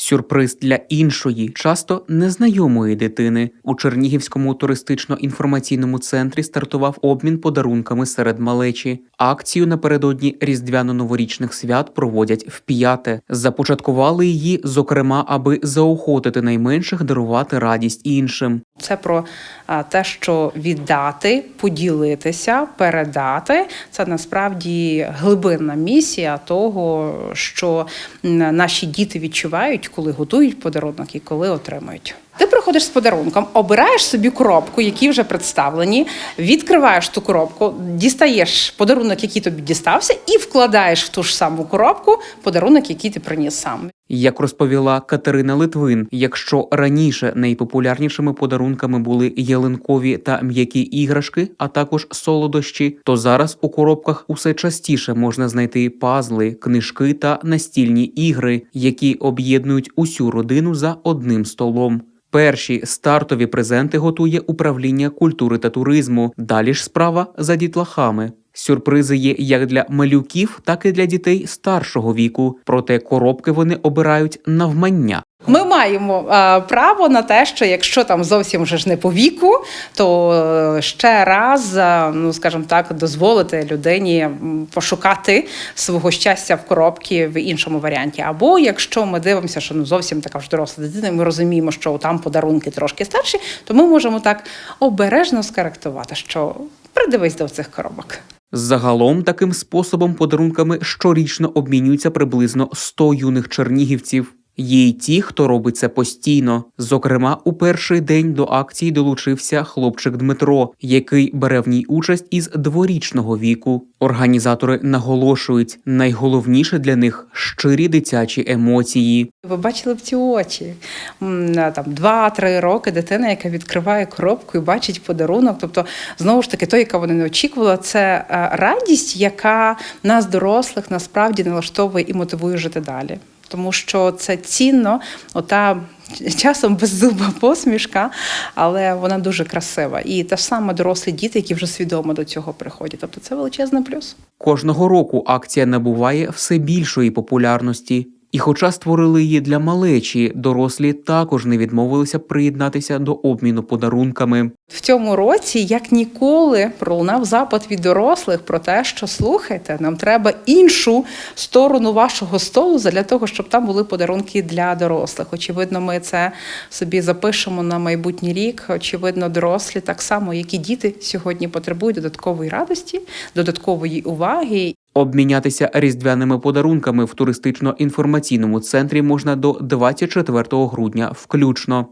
Сюрприз для іншої, часто незнайомої дитини. У Чернігівському туристично-інформаційному центрі стартував обмін подарунками серед малечі. Акцію напередодні різдвяно-новорічних свят проводять вп'яте. Започаткували її, зокрема, аби заохотити найменших дарувати радість іншим. Це про те, що віддати, поділитися, передати. Це насправді глибинна місія того, що наші діти відчувають, коли готують подарунок і коли отримують. Ти приходиш з подарунком, обираєш собі коробку, які вже представлені, відкриваєш ту коробку, дістаєш подарунок, який тобі дістався, і вкладаєш в ту ж саму коробку подарунок, який ти приніс сам. Як розповіла Катерина Литвин, якщо раніше найпопулярнішими подарунками були ялинкові та м'які іграшки, а також солодощі, то зараз у коробках усе частіше можна знайти пазли, книжки та настільні ігри, які об'єднують усю родину за одним столом. Перші стартові презенти готує управління культури та туризму. Далі ж справа за дітлахами. Сюрпризи є як для малюків, так і для дітей старшого віку. Проте коробки вони обирають навмання. Ми маємо е, право на те, що якщо там зовсім вже ж не по віку, то е, ще раз, е, ну скажімо так, дозволити людині пошукати свого щастя в коробці в іншому варіанті. Або якщо ми дивимося, що ну зовсім така ж доросла дитина, ми розуміємо, що там подарунки трошки старші, то ми можемо так обережно скоректувати, що придивись до цих коробок. Загалом таким способом подарунками щорічно обмінюються приблизно 100 юних чернігівців. Є й ті, хто робить це постійно. Зокрема, у перший день до акції долучився хлопчик Дмитро, який бере в ній участь із дворічного віку. Організатори наголошують, найголовніше для них щирі дитячі емоції. Ви бачили б ці очі. Там 2-3 роки дитина, яка відкриває коробку і бачить подарунок. Тобто, знову ж таки, той, яка вона не очікувала, це е, радість, яка нас, дорослих, насправді налаштовує і мотивує жити далі. Тому що це цінно, ота часом беззуба посмішка, але вона дуже красива. І та ж сама дорослі діти, які вже свідомо до цього приходять. Тобто це величезний плюс. Кожного року акція набуває все більшої популярності. І хоча створили її для малечі, дорослі також не відмовилися приєднатися до обміну подарунками. В цьому році, як ніколи, пролунав запит від дорослих про те, що слухайте, нам треба іншу сторону вашого столу для того, щоб там були подарунки для дорослих. Очевидно, ми це собі запишемо на майбутній рік. Очевидно, дорослі так само, як і діти сьогодні потребують додаткової радості, додаткової уваги. Обмінятися різдвяними подарунками в туристично-інформаційному центрі можна до 24 грудня включно.